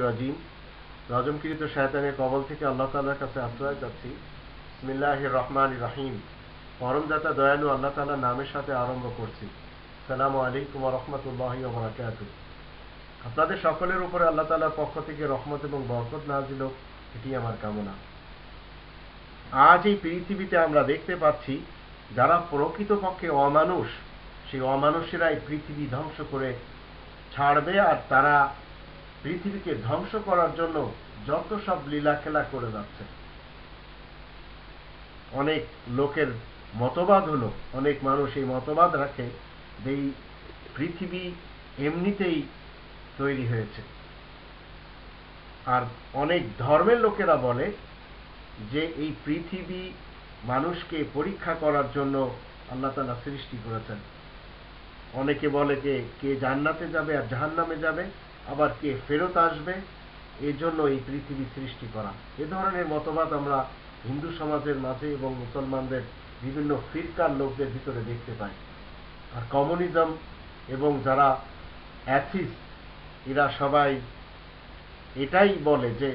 রাজিম। কবল থেকে আল্লাহ তাআলার কাছে আশ্রয় চাচ্ছি। রহমান রাহিম। পরমদাতা দয়ালু আল্লাহ তাআলার নামের সাথে আরম্ভ করছি। সালামু আলাইকুম রহমতুল্লাহি ওবরাকাত আপনাদের সকলের উপরে আল্লাহ তাআলার পক্ষ থেকে রহমত এবং বরকত নাজিল এটি আমার কামনা। আজ এই পৃথিবীতে আমরা দেখতে পাচ্ছি, যারা প্রকৃতপক্ষে অমানুষ, সেই অমানুষেরা এই পৃথিবী ধ্বংস করে ছাড়বে আর তারা পৃথিবীকে ধ্বংস করার জন্য যত সব লীলা খেলা করে যাচ্ছে। অনেক লোকের মতবাদ হলো, অনেক মানুষ এই মতবাদ রাখে যে এই পৃথিবী এমনিতেই তৈরি হয়েছে। আর অনেক ধর্মের লোকেরা বলে যে এই পৃথিবী মানুষকে পরীক্ষা করার জন্য আল্লাহ তালা সৃষ্টি করেছেন। অনেকে বলে যে কে জান্নাতে যাবে আর জাহান্নামে যাবে, আবার কে ফেরত আসবে, এই জন্য এই পৃথিবী সৃষ্টি করা। এ ধরনের মতবাদ আমরা হিন্দু সমাজের মাঝে এবং মুসলমানদের বিভিন্ন ফিরকার লোকদের ভিতরে দেখতে পাই। আর কমিউনিজম এবং যারা অ্যাথিস এরা সবাই এটাই বলে যে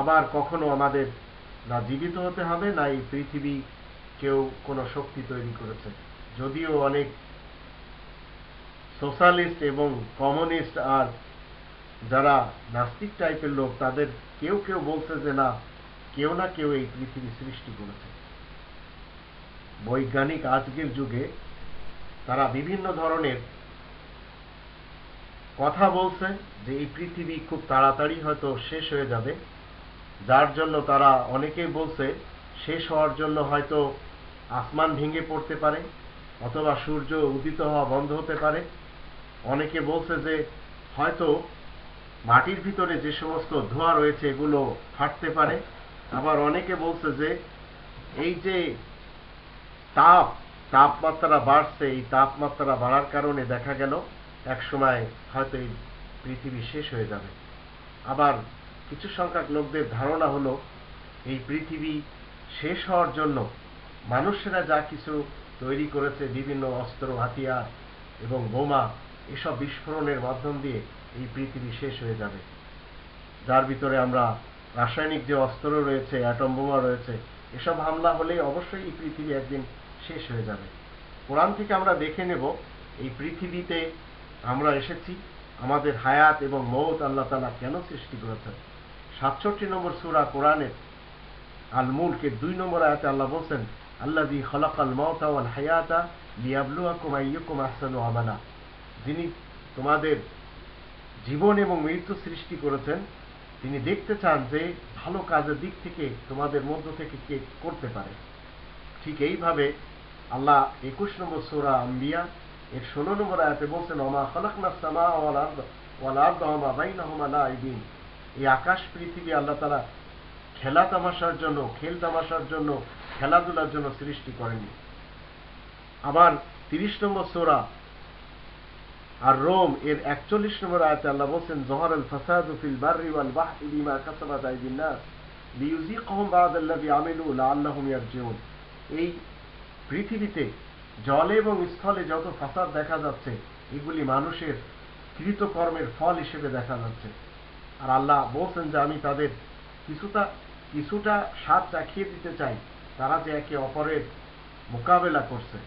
আবার কখনো আমাদের না জীবিত হতে হবে, না এই পৃথিবী কেউ কোনো শক্তি তৈরি করেছে। যদিও অনেক সোশ্যালিস্ট এবং কমিউনিস্ট আর যারা নাস্তিক টাইপের লোক, তাদের কেউ কেউ বলছে যে না, কেউ না কেউ এই পৃথিবী সৃষ্টি করেছে। বৈজ্ঞানিক আজকের যুগে তারা বিভিন্ন ধরনের কথা বলছে যে এই পৃথিবী খুব তাড়াতাড়ি হয়তো শেষ হয়ে যাবে। যার জন্য তারা অনেকেই বলছে শেষ হওয়ার জন্য হয়তো আসমান ভেঙে পড়তে পারে, অথবা সূর্য উদিত হওয়া বন্ধ হতে পারে। অনেকে বলছে যে হয়তো মাটির ভিতরে যে সমস্ত ধোঁয়া রয়েছে এগুলো ফাটতে পারে। আবার অনেকে বলছে যে এই যে তাপ, তাপমাত্রা বাড়ছে, এই তাপমাত্রা বাড়ার কারণে দেখা গেল এক সময় হয়তো এই পৃথিবী শেষ হয়ে যাবে। আবার কিছু সংখ্যক লোকদের ধারণা হলো, এই পৃথিবী শেষ হওয়ার জন্য মানুষেরা যা কিছু তৈরি করেছে, বিভিন্ন অস্ত্র, হাতিয়ার এবং বোমা এসব বিস্ফোরণের মাধ্যম দিয়ে এই পৃথিবী শেষ হয়ে যাবে। যার ভিতরে আমরা রাসায়নিক যে অস্ত্র রয়েছে, অ্যাটম বোমা রয়েছে, এসব হামলা হলে অবশ্যই এই পৃথিবী একদিন শেষ হয়ে যাবে। কোরআন থেকে আমরা দেখে নেব, এই পৃথিবীতে আমরা এসেছি, আমাদের হায়াত এবং মৌত আল্লাহ তালা কেন সৃষ্টি করেছেন? সাতষট্টি নম্বর সুরা কোরআনের আল মুলকের দুই নম্বর আয়াতে আল্লাহ বলছেন আল্লাহ দি খলাকাল মৌতা ওয়াল হায়াতা লিয়াবলুয়াকুম আইয়ুকুম আহসানু আমালা। যিনি তোমাদের জীবন এবং মৃত্যু সৃষ্টি করেছেন, তিনি দেখতে চান যে ভালো কাজের দিক থেকে তোমাদের মধ্য থেকে কে করতে পারে। ঠিক এইভাবে আল্লাহ একুশ নম্বর সোরা আম্বিয়া, এর ষোলো নম্বর আয়াতে বলছেন অমা লাইবিন এই আকাশ, পৃথিবী আল্লাহ তারা খেলা তামাশার জন্য, খেল তামাশার জন্য, খেলাধুলার জন্য সৃষ্টি করেনি আবার তিরিশ নম্বর সোরা আর রোম এর একচল্লিশ নম্বর আয়াতে আল্লাহ বলছেন, জহর আল ফাসাদু ফিল বাররি ওয়াল বাহরি বিমা কাসাবাত এই পৃথিবীতে জলে এবং স্থলে যত ফাসাদ দেখা যাচ্ছে, এগুলি মানুষের কৃতকর্মের ফল হিসেবে দেখা যাচ্ছে। আর আল্লাহ বলছেন যে, আমি তাদের কিছুটা কিছুটা স্বাদ চাখিয়ে দিতে চাই। তারা যে একে অপরের মোকাবেলা করছে।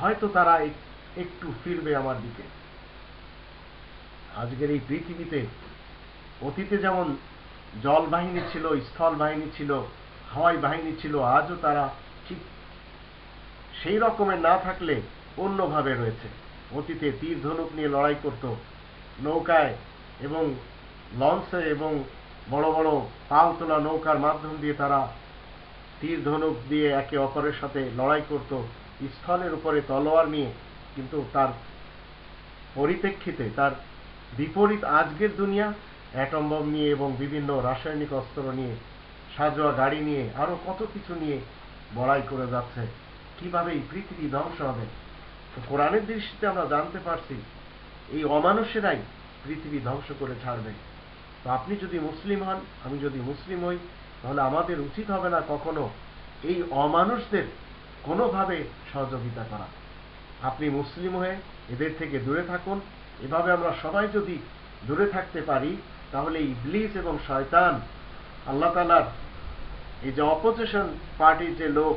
হয়তো তারা একটু ফিরবে আমার দিকে। আজকের এই পৃথিবীতে অতীতে যেমন জল বাহিনী ছিল, স্থল বাহিনী ছিল, হাওয়াই বাহিনী ছিল, আজও তারা ঠিক সেই রকমের না থাকলে অন্যভাবে রয়েছে। অতীতে তীর ধনুক নিয়ে লড়াই করত, নৌকায় এবং লঞ্চে এবং বড় বড় পাল তোলা নৌকার মাধ্যম দিয়ে তারা তীর ধনুক দিয়ে একে অপরের সাথে লড়াই করত, স্থলের উপরে তলোয়ার নিয়ে, কিন্তু তার পরিপ্রেক্ষিতে তার বিপরীত আজকের দুনিয়া অ্যাটম বম নিয়ে এবং বিভিন্ন রাসায়নিক অস্ত্র নিয়ে, সাজোয়া গাড়ি নিয়ে আরও কত কিছু নিয়ে বড়াই করে যাচ্ছে। কীভাবে এই পৃথিবী ধ্বংস হবে? কোরআনের দৃষ্টিতে আমরা জানতে পারছি, এই অমানুষেরাই পৃথিবী ধ্বংস করে ছাড়বে। তো আপনি যদি মুসলিম হন, আমি যদি মুসলিম হই, তাহলে আমাদের উচিত হবে না কখনো এই অমানুষদের কোনোভাবে সহযোগিতা করা। আপনি মুসলিম হয়ে এদের থেকে দূরে থাকুন এভাবে আমরা সবাই যদি দূরে থাকতে পারি, তাহলে ইবলিস এবং শয়তান, আল্লাহ তালার এই যে অপোজিশন পার্টির যে লোক,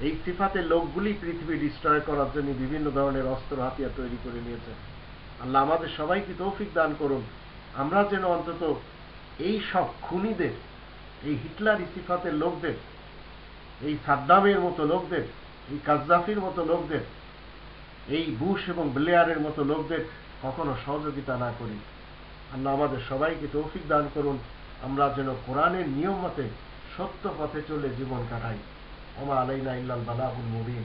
এই সিফাতের লোকগুলি পৃথিবী ডিস্ট্রয় করার জন্য বিভিন্ন ধরনের অস্ত্র, হাতিয়ার তৈরি করে নিয়েছে। আল্লাহ আমাদের সবাইকে তৌফিক দান করুন। আমরা যেন অন্তত এই সব খুনিদের, এই হিটলার সিফাতের লোকদের, এই সাদ্দামের মতো লোকদের, এই কাজ্জাফির মতো লোকদের এই বুশ এবং ব্লেয়ারের মতো লোকদের কখনো সহযোগিতা না করি। আল্লাহ আমাদের সবাইকে তৌফিক দান করুন। আমরা যেন কোরআনের নিয়ম মতে সত্য পথে চলে জীবন কাটাই। ওমা আলাইনা ইল্লাল বালাহুল মুবিন।